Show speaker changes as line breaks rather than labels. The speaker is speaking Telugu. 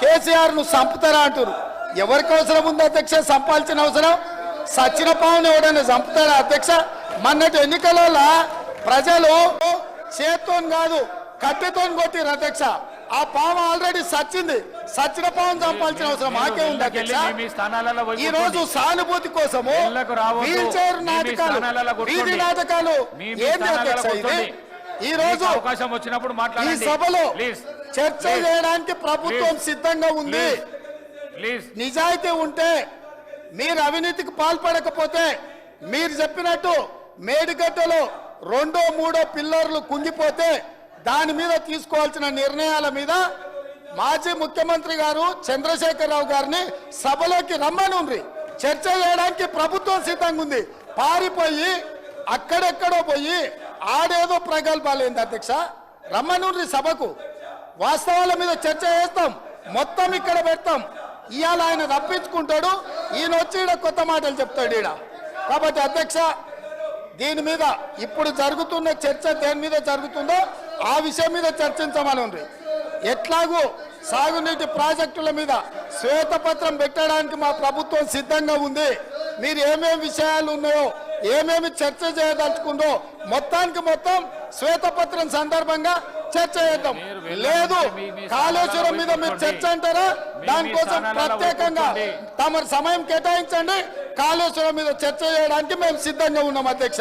కేసీఆర్ను చంపుతారా అంటారు ఎవరికి అవసరం ఉంది అధ్యక్ష చంపాల్సిన అవసరం సచిన పావుని ఎవడైనా చంపుతారా అధ్యక్ష మొన్నటి ఎన్నికలలో ప్రజలు చేత్తో కాదు కట్టెతో కొట్టిరు అధ్యక్ష ఆ పాము ఆల్రెడీ సచ్చింది సచ్చిన పాము చంపాల్సిన అవసరం మాకే ఉంది అధ్యక్ష ఈ రోజు. సానుభూతి కోసము. వీల్ చైర్ నాటకాలు. వీధి నాటకాలు ఏంది అధ్యక్ష ఇది. ఈ రోజు
అవకాశం వచ్చినప్పుడు
ఈ
మాట్లాడండి.
సభలో చర్చ చేయడానికి ప్రభుత్వం. సిద్ధంగా ఉంది.
ప్లీజ్.
నిజాయితీ ఉంటే మీరు అవినీతికి పాల్పడకపోతే మీరు చెప్పినట్టు మేడిగడ్డలో రెండో మూడో పిల్లర్లు కుంగిపోతే దాని మీద తీసుకోవాల్సిన నిర్ణయాల మీద మాజీ ముఖ్యమంత్రి గారు చంద్రశేఖరరావు గారిని సభలోకి రమ్మనుండ్రి. చర్చ చేయడానికి ప్రభుత్వం సిద్ధంగా ఉంది పారిపోయి అక్కడెక్కడో పోయి ఆడేదో ప్రగల్భాలేంది అధ్యక్ష? రమ్మనుండ్రి సభకు వాస్తవాల మీద చర్చ చేస్తాం. మొత్తం ఇక్కడ పెడతాం. ఇవాళ ఆయన రప్పించుకుంటాడు. ఈయన వచ్చి ఈడ కొత్త మాటలు చెప్తాడు ఈడ. కాబట్టి అధ్యక్ష దీని మీద ఇప్పుడు జరుగుతున్న చర్చ దేని మీద జరుగుతుందో ఆ విషయం మీద చర్చించమని ఉంది. ఎట్లాగూ సాగునీటి ప్రాజెక్టుల మీద శ్వేతపత్రం పెట్టడానికి మా ప్రభుత్వం సిద్ధంగా ఉంది. మీరు ఏమేమి విషయాలు ఉన్నాయో ఏమేమి చర్చ చేయదలుచుకుందో మొత్తానికి మొత్తం శ్వేతపత్రం సందర్భంగా చర్చ చేద్దాం. లేదు కాళేశ్వరం మీద మీరు. చర్చ అంటారా దానికోసం ప్రత్యేకంగా. తమ సమయం కేటాయించండి కాళేశ్వరం మీద చర్చ చేయడానికి మేము సిద్ధంగా ఉన్నాం అధ్యక్ష